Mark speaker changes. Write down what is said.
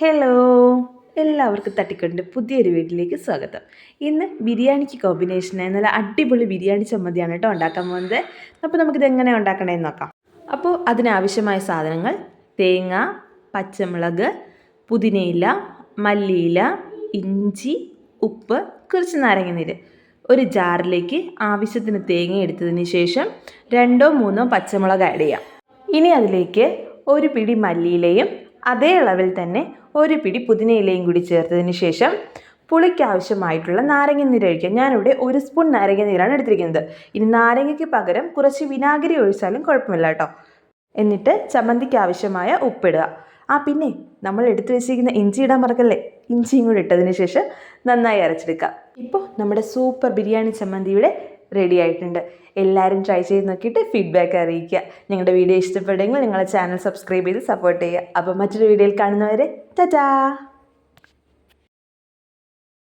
Speaker 1: Hello എല്ലാവർക്കും തട്ടിക്കൊണ്ട് പുതിയൊരു വീട്ടിലേക്ക് സ്വാഗതം. ഇന്ന് ബിരിയാണിക്ക് കോമ്പിനേഷനായി നല്ല അടിപൊളി ബിരിയാണി ചമ്മന്തിയാണ് കേട്ടോ ഉണ്ടാക്കാൻ പോകുന്നത്. അപ്പോൾ നമുക്കിത് എങ്ങനെ ഉണ്ടാക്കണമെന്ന് നോക്കാം. അപ്പോൾ അതിനാവശ്യമായ സാധനങ്ങൾ തേങ്ങ പച്ചമുളക് പുതിനയില മല്ലിയില ഇഞ്ചി ഉപ്പ് കുറച്ച് നാരങ്ങ നീര്. ഒരു ജാറിലേക്ക് ആവശ്യത്തിന് തേങ്ങ എടുത്തതിന് ശേഷം രണ്ടോ മൂന്നോ പച്ചമുളക് ആഡ് ചെയ്യാം. ഇനി അതിലേക്ക് ഒരു പിടി മല്ലിയിലയും അതേ അളവിൽ തന്നെ ഒരു പിടി പുതിനയിലയും കൂടി ചേർത്തതിന് ശേഷം പുളിക്കാവശ്യമായിട്ടുള്ള നാരങ്ങ നീര് ഒഴിക്കുക ഞാനിവിടെ ഒരു സ്പൂൺ നാരങ്ങ നീരാണ് എടുത്തിരിക്കുന്നത്. ഇനി നാരങ്ങയ്ക്ക് പകരം കുറച്ച് വിനാഗിരി ഒഴിച്ചാലും കുഴപ്പമില്ല കേട്ടോ. എന്നിട്ട് ചമ്മന്തിക്ക് ആവശ്യമായ ഉപ്പിടുക. ആ പിന്നെ നമ്മൾ എടുത്തു വെച്ചിരിക്കുന്ന ഇഞ്ചി ഇടാൻ മറക്കല്ലേ? ഇഞ്ചിയും കൂടി ഇട്ടതിന് ശേഷം നന്നായി അരച്ചെടുക്കുക. ഇപ്പോൾ നമ്മുടെ സൂപ്പർ ബിരിയാണി ചമ്മന്തി ഇവിടെ റെഡി ആയിട്ടുണ്ട്. എല്ലാവരും ട്രൈ ചെയ്ത് നോക്കിയിട്ട് ഫീഡ്ബാക്ക് അറിയിക്കുക. ഞങ്ങളുടെ വീഡിയോ ഇഷ്ടപ്പെടുമെങ്കിൽ നിങ്ങളുടെ ചാനൽ സബ്സ്ക്രൈബ് ചെയ്ത് സപ്പോർട്ട് ചെയ്യുക. അപ്പോൾ മറ്റൊരു വീഡിയോയിൽ കാണുന്നവരെ ടാറ്റാ